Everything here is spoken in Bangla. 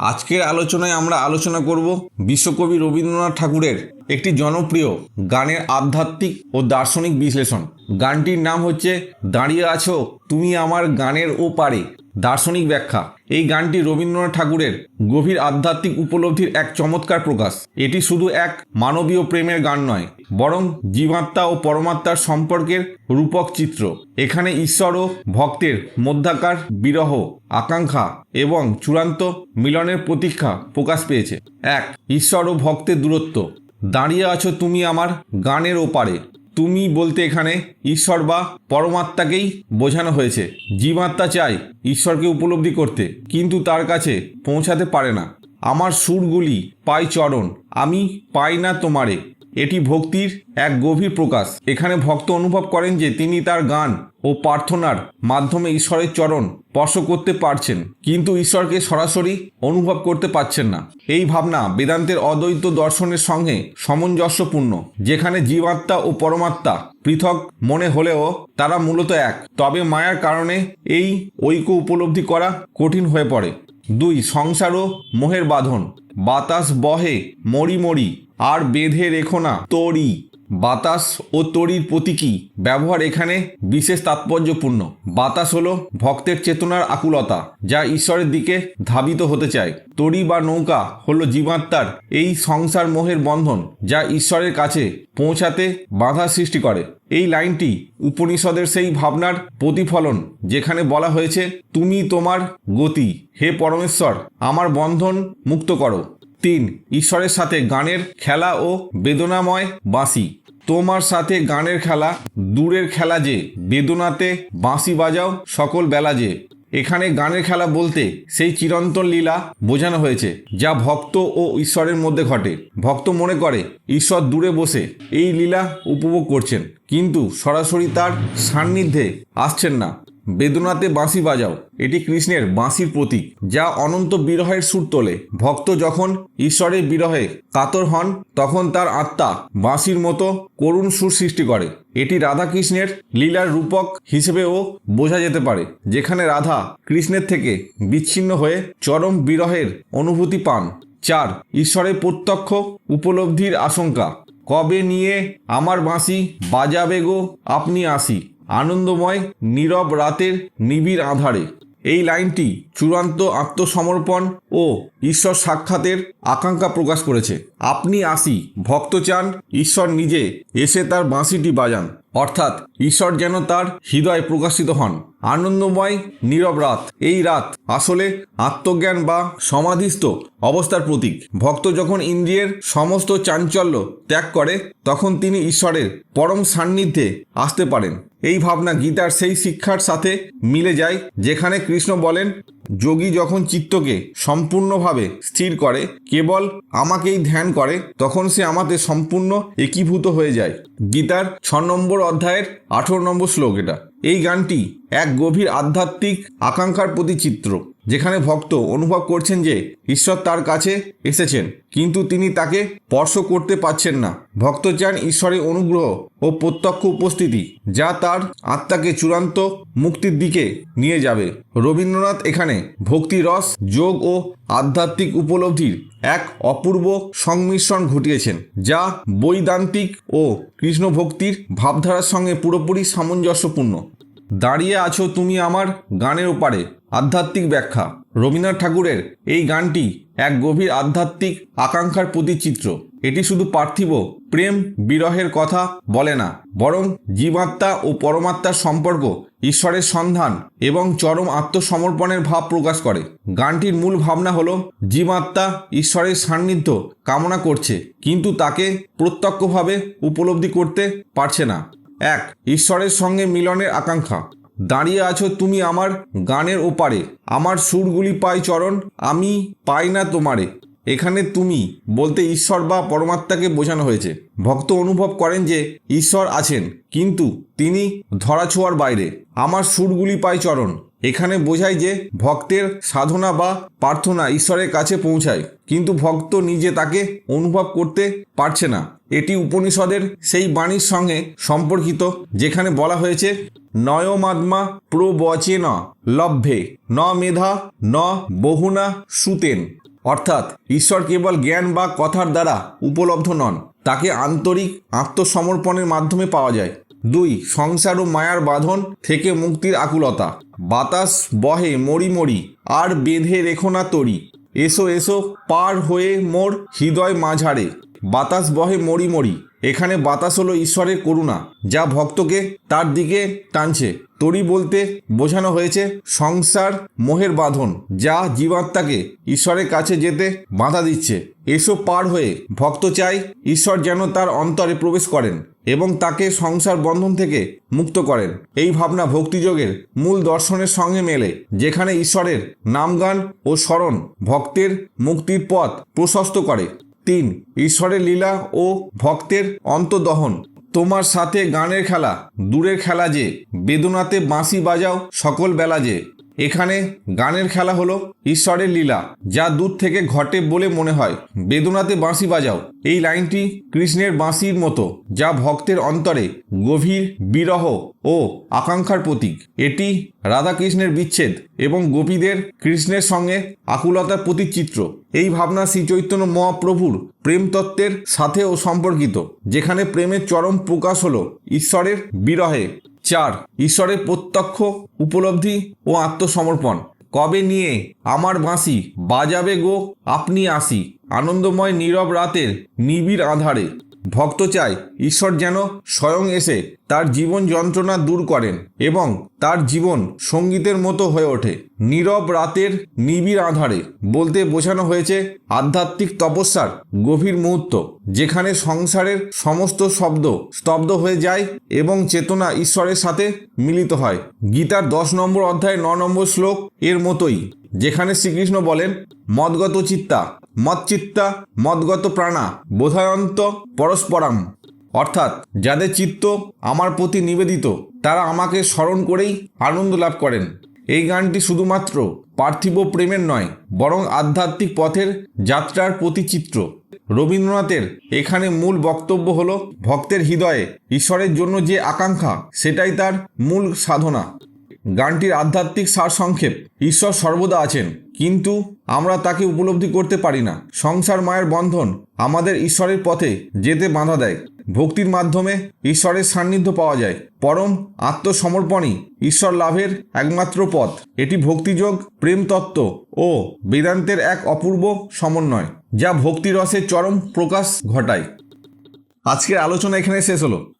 আজকের আলোচনায় আমরা আলোচনা করব বিশ্বকবি রবীন্দ্রনাথ ঠাকুরের একটি জনপ্রিয় গানের আধ্যাত্মিক ও দার্শনিক বিশ্লেষণ। গানটির নাম হচ্ছে দাঁড়িয়ে আছো তুমি আমার গানের ও পারে দার্শনিক ব্যাখ্যা। এই গানটি রবীন্দ্রনাথ ঠাকুরের গভীর আধ্যাত্মিক উপলব্ধির এক চমৎকার প্রকাশ। এটি শুধু এক মানবীয় প্রেমের গান নয়, বরং জীবাত্মা ও পরমাত্মার সম্পর্কের রূপক চিত্র। এখানে ঈশ্বর ও ভক্তের মধ্যাকার বিরহ, আকাঙ্ক্ষা এবং চূড়ান্ত মিলনের প্রতীক্ষা প্রকাশ পেয়েছে। এক, ঈশ্বর ও ভক্তের দূরত্ব। দাঁড়িয়ে আছো তুমি আমার গানের ওপারে। তুমি বলতে এখানে ঈশ্বর বা পরমাত্মাকেই বোঝানো হয়েছে। জীবাত্মা চায় ঈশ্বরকে উপলব্ধি করতে, কিন্তু তার কাছে পৌঁছাতে পারে না। আমার সুরগুলি পাই চরণ, আমি পাই না তোমারে। এটি ভক্তির এক গভীর প্রকাশ। এখানে ভক্ত অনুভব করেন যে তিনি তার গান ও প্রার্থনার মাধ্যমে ঈশ্বরের চরণ স্পর্শ করতে পারছেন, কিন্তু ঈশ্বরকে সরাসরি অনুভব করতে পারছেন না। এই ভাবনা বেদান্তের অদ্বৈত দর্শনের সঙ্গে সামঞ্জস্যপূর্ণ, যেখানে জীবাত্মা ও পরমাত্মা পৃথক মনে হলেও তারা মূলত এক। তবে মায়ার কারণে এই ঐক্য উপলব্ধি করা কঠিন হয়ে পড়ে। দুই সংসার মোহের বাঁধন। বাতাস বহে মরি মরি আর বেঁধে রেখো না তরি বাতাস ও তড়ির প্রতীকী ব্যবহার এখানে বিশেষ তাৎপর্যপূর্ণ। বাতাস হলো ভক্তের চেতনার আকুলতা, যা ঈশ্বরের দিকে ধাবিত হতে চায়। তড়ি বা নৌকা হলো জীবাত্মার এই সংসার মোহের বন্ধন, যা ঈশ্বরের কাছে পৌঁছাতে বাধা সৃষ্টি করে। এই লাইনটি উপনিষদের সেই ভাবনার প্রতিফলন, যেখানে বলা হয়েছে, তুমি তোমার গতি, হে পরমেশ্বর, আমার বন্ধন মুক্ত করো। তিন, ঈশ্বরের সাথে গানের খেলা ও বেদনাময় বাঁশি। তোমার সাথে গানের খেলা, দূরের খেলা যে, বেদনাতে বাঁশি বাজাও সকল বেলা যে। এখানে গানের খেলা বলতে সেই চিরন্তন লীলা বোঝানো হয়েছে, যা ভক্ত ও ঈশ্বরের মধ্যে ঘটে। ভক্ত মনে করে, ঈশ্বর দূরে বসে এই লীলা উপভোগ করছেন, কিন্তু সরাসরি তার সান্নিধ্যে আসছেন না। বেদনাতে বাঁশি বাজাও। এটি কৃষ্ণের বাঁশির প্রতীক, যা অনন্ত বিরহের সুর তোলে। ভক্ত যখন ঈশ্বরের বিরহে কাতর হন, তখন তার আত্মা বাঁশির মতো করুণ সুর সৃষ্টি করে। এটি রাধাকৃষ্ণের লীলার রূপক হিসেবেও বোঝা যেতে পারে, যেখানে রাধা কৃষ্ণের থেকে বিচ্ছিন্ন হয়ে চরম বিরহের অনুভূতি পান, চার, ঈশ্বরের প্রত্যক্ষ উপলব্ধির আশঙ্কা। কবে নিয়ে আমার বাঁশি বাজাবে গো আপনি আসি? আনন্দময়, নীরব রাতের নিবিড় আধারে। এই লাইনটি চূড়ান্ত আত্মসমর্পণ ও ঈশ্বর সাক্ষাতের আকাঙ্ক্ষা প্রকাশ করেছে। আপনি আসি, ভক্ত চান, ঈশ্বর নিজে এসে তার বাঁশিটি বাজান। অর্থাৎ ঈশ্বর যেন তার হৃদয়ে প্রকাশিত হন। আনন্দময়, নীরব রাত। এই রাত আসলে আত্মজ্ঞান বা সমাধিস্থ অবস্থার প্রতীক। ভক্ত যখন ইন্দ্রিয়ের সমস্ত চাঞ্চল্য ত্যাগ করে, তখন তিনি ঈশ্বরের পরম সান্নিধ্যে আসতে পারেন। এই ভাবনা গীতার সেই শিক্ষার সাথে মিলে যায়, যেখানে কৃষ্ণ বলেন, যোগী যখন চিত্তকে সম্পূর্ণভাবে স্থির করে, কেবল আমাকেই ধ্যান করে, তখন সে আমাতে সম্পূর্ণ একীভূত হয়ে যায়। গীতার ছ নম্বর অধ্যায়ের আঠেরো নম্বর শ্লোক এটা। এই গানটি এক গভীর আধ্যাত্মিক আকাঙ্ক্ষার প্রতি চিত্র যেখানে ভক্ত অনুভব করছেন যে ঈশ্বর তার কাছে এসেছেন, কিন্তু তিনি তাকে স্পর্শ করতে পারছেন না। ভক্ত চান ঈশ্বরের অনুগ্রহ ও প্রত্যক্ষ উপস্থিতি, যা তার আত্মাকে চূড়ান্ত মুক্তির দিকে নিয়ে যাবে। রবীন্দ্রনাথ এখানে ভক্তি রস, যোগ ও আধ্যাত্মিক উপলব্ধির এক অপূর্ব সংমিশ্রণ ঘটিয়েছেন, যা বৈদান্তিক ও কৃষ্ণ ভক্তির ভাবধারার সঙ্গে পুরোপুরি সামঞ্জস্যপূর্ণ। দাঁড়িয়ে আছো তুমি আমার গানের ওপারে। আধ্যাত্মিক ব্যাখ্যা। রবীন্দ্রনাথ ঠাকুরের এই গানটি এক গভীর আধ্যাত্মিক আকাঙ্ক্ষার প্রতিচিত্র। এটি শুধু পার্থিব প্রেম বিরহের কথা বলে না, বরং জীবাত্মা ও পরমাত্মার সম্পর্ক, ঈশ্বরের সন্ধান এবং চরম আত্মসমর্পণের ভাব প্রকাশ করে। গানটির মূল ভাবনা হল, জীবাত্মা ঈশ্বরের সান্নিধ্য কামনা করছে, কিন্তু তাকে প্রত্যক্ষভাবে উপলব্ধি করতে পারছে না। এক, ঈশ্বরের সঙ্গে মিলনের আকাঙ্ক্ষা। দাঁড়িয়ে আছো তুমি আমার গানের ওপারে। আমার সুরগুলি পাই চরণ, আমি পাই না তোমারে। এখানে তুমি বলতে ঈশ্বর বা পরমাত্মাকে বোঝানো হয়েছে। ভক্ত অনুভব করেন যে ঈশ্বর আছেন, কিন্তু তিনি ধরাছোঁয়ার বাইরে। আমার সুরগুলি পাই চরণ এখানে বোঝায় যে ভক্তের সাধনা বা প্রার্থনা ঈশ্বরের কাছে পৌঁছায়, কিন্তু ভক্ত নিজে তাকে অনুভব করতে পারছে না। এটি উপনিষদের সেই বাণীর সঙ্গে সম্পর্কিত, যেখানে বলা হয়েছে, নয়মাত্মা ন লভ্যে ন মেধা, ন বহুনা সুতেন। অর্থাৎ ঈশ্বর কেবল জ্ঞান বা কথার দ্বারা উপলব্ধ নন, তাকে আন্তরিক আত্মসমর্পণের মাধ্যমে পাওয়া যায়। দুই, সংসার ও মায়ার বাঁধন থেকে মুক্তির আকুলতা। বাতাস বহে মরি মরি, আর বেঁধে রেখো না তরি। এসো এসো, পার হয়ে মোর হৃদয় মাঝারে। বাতাস বহে মরি মরি, এখানে বাতাস হলো ঈশ্বরের করুণা। যা ভক্তকে তার দিকে টানছে। তরি বলতে বোঝানো হয়েছে সংসার মোহের বাঁধন, যা জীবাত্মাকে ঈশ্বরের কাছে যেতে বাধা দিচ্ছে। এসব পার হয়ে, ভক্ত চাই ঈশ্বর যেন তার অন্তরে প্রবেশ করেন। এবং তাকে সংসার বন্ধন থেকে মুক্ত করেন। এই ভাবনা ভক্তিযোগের মূল দর্শনের সঙ্গে মেলে, যেখানে ঈশ্বরের নামগান ও স্মরণ ভক্তের মুক্তির পথ প্রশস্ত করে। তিন, ঈশ্বরের লীলা ও ভক্তের অন্তদহন তোমার সাথে গানের খেলা, দূরের খেলা যে, বেদনাতে বাঁশি বাজাও সকল বেলা যে। এখানে গানের খেলা হলো ঈশ্বরের লীলা, যা দূর থেকে ঘটে বলে মনে হয়। বেদনাতে বাঁশি বাজাও। এই লাইনটি কৃষ্ণের বাঁশির মতো, যা ভক্তের অন্তরে গভীর বিরহ ও আকাঙ্ক্ষার প্রতীক। এটি রাধাকৃষ্ণের বিচ্ছেদ এবং গোপীদের কৃষ্ণের সঙ্গে আকুলতার প্রতিচিত্র এই ভাবনা শ্রী চৈতন্য মহাপ্রভুর প্রেমতত্ত্বের সাথেও সম্পর্কিত, যেখানে প্রেমের চরম প্রকাশ হলো ঈশ্বরের বিরহে। চার, ঈশ্বরের প্রত্যক্ষ, উপলব্ধি ও আত্মসমর্পণ। কবে নিয়ে আমার বাঁশি বাজাবে গো, আপনি আসি। আনন্দময় নীরব রাতের নিবিড় আধারে। ভক্ত চায় ঈশ্বর যেন স্বয়ং এসে তার জীবন যন্ত্রণা দূর করেন এবং তার জীবন সঙ্গীতের মতো হয়ে ওঠে। নীরব রাতের নিবিড় আধারে বলতে বোঝানো হয়েছে আধ্যাত্মিক তপস্যার গভীর মুহূর্ত, যেখানে সংসারের সমস্ত শব্দ স্তব্ধ হয়ে যায় এবং চেতনা ঈশ্বরের সাথে মিলিত হয়। গীতার দশ নম্বর অধ্যায় ন নম্বর শ্লোক এর মতোই। যেখানে শ্রীকৃষ্ণ বলেন, মদগত চিত্তা, মৎচিত্তা, মদগত প্রাণা, বোধায়ন্ত পরস্পরাম। অর্থাৎ যাদের চিত্ত আমার প্রতি নিবেদিত, তারা আমাকে স্মরণ করেই আনন্দ লাভ করেন। এই গানটি শুধুমাত্র পার্থিব প্রেমের নয়, বরং আধ্যাত্মিক পথের যাত্রার প্রতিচিত্র। রবীন্দ্রনাথের এখানে মূল বক্তব্য হল, ভক্তের হৃদয়ে ঈশ্বরের জন্য যে আকাঙ্ক্ষা, সেটাই তার মূল সাধনা। গানটির আধ্যাত্মিক সারসংক্ষেপ ঈশ্বর সর্বদা আছেন, কিন্তু আমরা তাকে উপলব্ধি করতে পারি না। সংসার মায়ের বন্ধন আমাদের ঈশ্বরের পথে যেতে বাধা দেয়। ভক্তির মাধ্যমে ঈশ্বরের সান্নিধ্য পাওয়া যায়। পরম আত্মসমর্পণই ঈশ্বর লাভের একমাত্র পথ। এটি ভক্তিযোগ, প্রেমতত্ত্ব ও বেদান্তের এক অপূর্ব সমন্বয়, যা ভক্তিরসের চরম প্রকাশ ঘটায়। আজকের আলোচনা এখানে শেষ হলো।